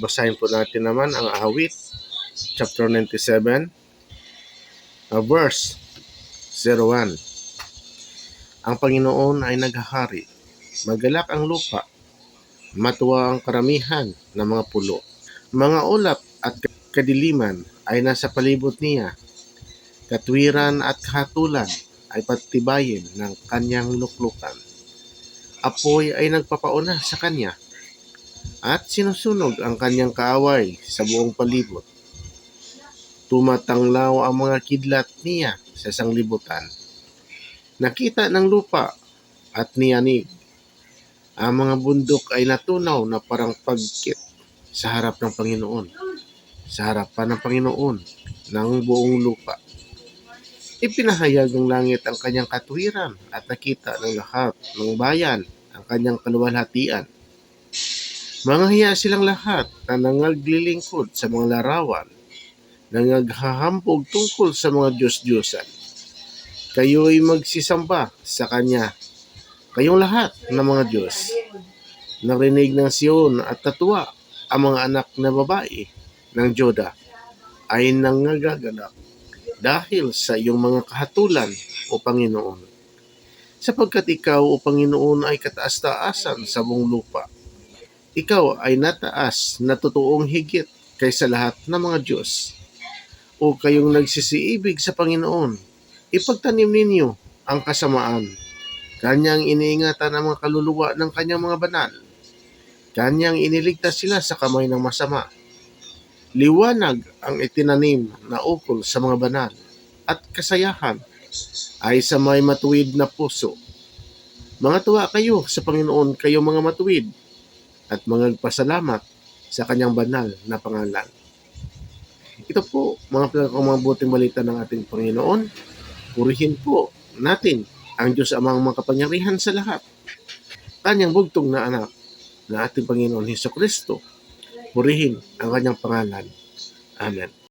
Basahin po natin naman ang awit, chapter 97, uh, verse 01. Ang Panginoon ay naghahari. Magalak ang lupa. Matuwa ang karamihan ng mga pulo. Mga ulap at kadiliman ay nasa palibot niya. Katwiran at kahatulan ay patibayin ng kanyang luklukan. Apoy ay nagpapauna sa kanya at sinusunog ang kanyang kaaway sa buong palibot. Tumatanglaw ang mga kidlat niya sa sanglibutan. Nakita ng lupa at niyanig. Ang mga bundok ay natunaw na parang pagkit sa harap ng Panginoon. Sa harapan ng Panginoon ng buong lupa. Ipinahayag ng langit ang kanyang katwiran at nakita ng lahat ng bayan ang kanyang kaluwalhatian. Mga hiya silang lahat na nangaglilingkod sa mga larawan, nangaghahampog tungkol sa mga Diyos-Diyosan. Kayo'y magsisamba sa Kanya, kayong lahat ng mga Diyos. Narinig ng Siyon at tatuwa ang mga anak na babae ng Joda ay nangagagalak dahil sa iyong mga kahatulan, O Panginoon. Sapagkat ikaw, O Panginoon, ay kataas-taasan sa buong lupa. Ikaw ay nataas na totoong higit kaysa lahat ng mga Diyos. O kayong nagsisiibig sa Panginoon, ipagtanim ninyo ang kasamaan. Kanyang iniingatan ang mga kaluluwa ng kanyang mga banal. Kanyang iniligtas sila sa kamay ng masama. Liwanag ang itinanim na ukol sa mga banal at kasayahan ay sa may matuwid na puso. Mga tuwa kayo sa Panginoon, kayo mga matuwid, at mga pasalamat sa kanyang banal na pangalan. Ito po, mga pinakamabuting balita ng ating Panginoon. Purihin po natin ang Diyos amang makapangyarihan sa lahat. Kanyang bugtong na anak na ating Panginoon Heso Kristo. Purihin ang kanyang pangalan. Amen.